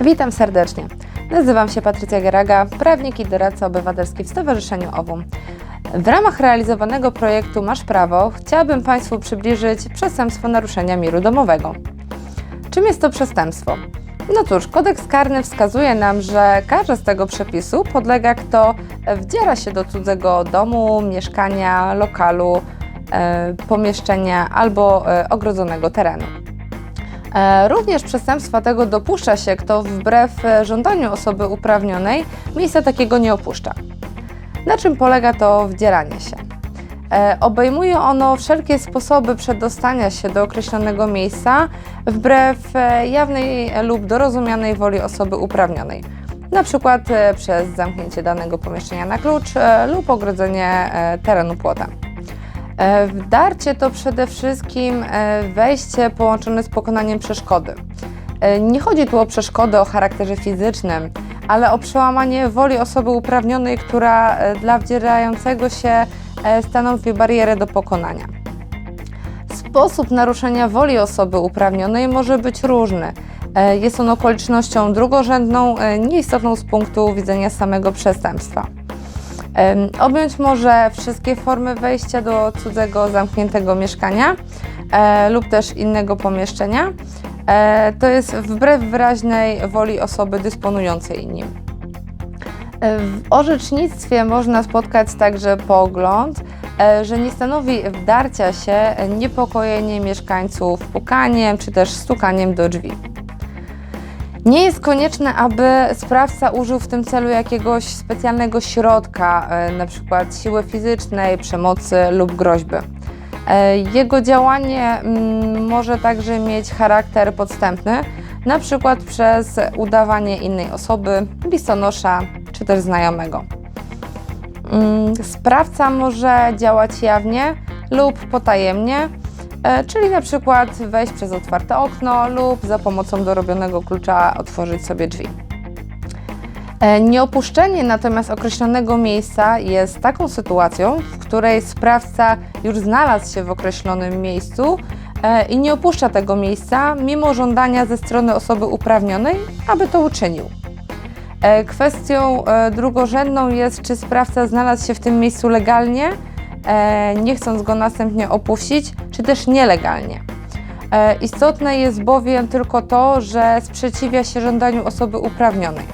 Witam serdecznie. Nazywam się Patrycja Geraga, prawnik i doradca obywatelski w Stowarzyszeniu OWUM. W ramach realizowanego projektu Masz Prawo chciałabym Państwu przybliżyć przestępstwo naruszenia miru domowego. Czym jest to przestępstwo? No cóż, kodeks karny wskazuje nam, że karze z tego przepisu podlega kto wdziera się do cudzego domu, mieszkania, lokalu, e, pomieszczenia albo e, ogrodzonego terenu. E, Również przestępstwa tego dopuszcza się, kto wbrew e, żądaniu osoby uprawnionej miejsca takiego nie opuszcza. Na czym polega to wdzieranie się? E, Obejmuje ono wszelkie sposoby przedostania się do określonego miejsca wbrew jawnej lub dorozumianej woli osoby uprawnionej. Na przykład przez zamknięcie danego pomieszczenia na klucz lub ogrodzenie terenu płotem. E, Wdarcie to przede wszystkim e, wejście połączone z pokonaniem przeszkody. E, Nie chodzi tu o przeszkodę o charakterze fizycznym, ale o przełamanie woli osoby uprawnionej, która dla wdzierającego się stanowi barierę do pokonania. Sposób naruszenia woli osoby uprawnionej może być różny. Jest on okolicznością drugorzędną, nieistotną z punktu widzenia samego przestępstwa. Objąć może wszystkie formy wejścia do cudzego zamkniętego mieszkania e, lub też innego pomieszczenia. E, to jest wbrew wyraźnej woli osoby dysponującej nim. E, W orzecznictwie można spotkać także pogląd, że nie stanowi wdarcia się niepokojenie mieszkańców pukaniem czy też stukaniem do drzwi. Nie jest konieczne, aby sprawca użył w tym celu jakiegoś specjalnego środka, e, np. siły fizycznej, przemocy lub groźby. E, Jego działanie mm, może także mieć charakter podstępny, np. przez udawanie innej osoby, listonosza czy też znajomego. Mm, Sprawca może działać jawnie lub potajemnie, czyli na przykład wejść przez otwarte okno lub za pomocą dorobionego klucza otworzyć sobie drzwi. E, Nieopuszczenie natomiast określonego miejsca jest taką sytuacją, w której sprawca już znalazł się w określonym miejscu e, i nie opuszcza tego miejsca, mimo żądania ze strony osoby uprawnionej, aby to uczynił. E, Kwestią e, drugorzędną jest, czy sprawca znalazł się w tym miejscu legalnie, e, nie chcąc go następnie opuścić, czy też nielegalnie. E, Istotne jest bowiem tylko to, że sprzeciwia się żądaniu osoby uprawnionej.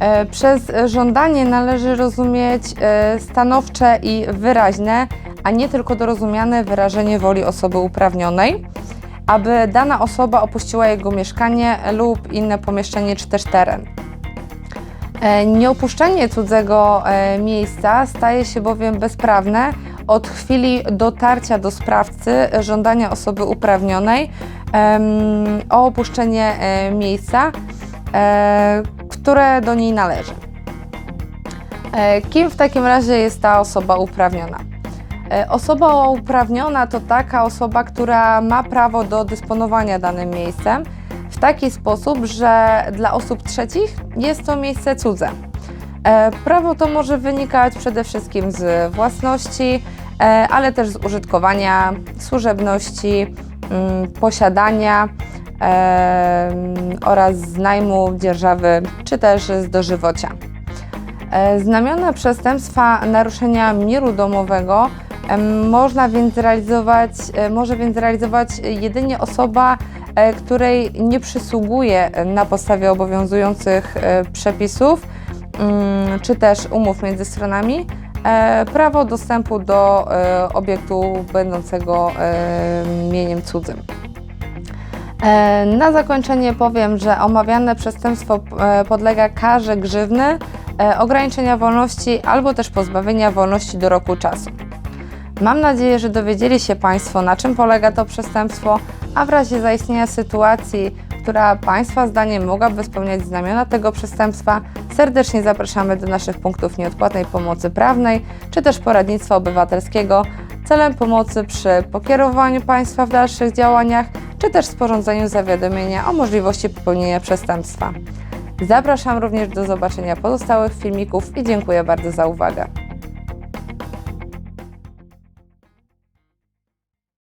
E, Przez żądanie należy rozumieć e, stanowcze i wyraźne, a nie tylko dorozumiane wyrażenie woli osoby uprawnionej, aby dana osoba opuściła jego mieszkanie lub inne pomieszczenie czy też teren. E, Nieopuszczenie cudzego e, miejsca staje się bowiem bezprawne od chwili dotarcia do sprawcy żądania osoby uprawnionej o opuszczenie e, miejsca, które do niej należy. Kim w takim razie jest ta osoba uprawniona? Osoba uprawniona to taka osoba, która ma prawo do dysponowania danym miejscem w taki sposób, że dla osób trzecich jest to miejsce cudze. E, Prawo to może wynikać przede wszystkim z własności, e, ale też z użytkowania, służebności, mm, posiadania e, oraz z najmu, dzierżawy czy też z dożywocia. Znamiona przestępstwa naruszenia miru domowego można więc realizować, może więc realizować jedynie osoba, której nie przysługuje na podstawie obowiązujących e, przepisów mm, czy też umów między stronami e, prawo dostępu do e, obiektu będącego e, mieniem cudzym. E, Na zakończenie powiem, że omawiane przestępstwo e, podlega karze grzywny, e, ograniczenia wolności albo też pozbawienia wolności do roku czasu. Mam nadzieję, że dowiedzieli się Państwo, na czym polega to przestępstwo, a w razie zaistnienia sytuacji, która Państwa zdaniem mogłaby spełniać znamiona tego przestępstwa, serdecznie zapraszamy do naszych punktów nieodpłatnej pomocy prawnej czy też poradnictwa obywatelskiego celem pomocy przy pokierowaniu Państwa w dalszych działaniach czy też sporządzeniu zawiadomienia o możliwości popełnienia przestępstwa. Zapraszam również do zobaczenia pozostałych filmików i dziękuję bardzo za uwagę.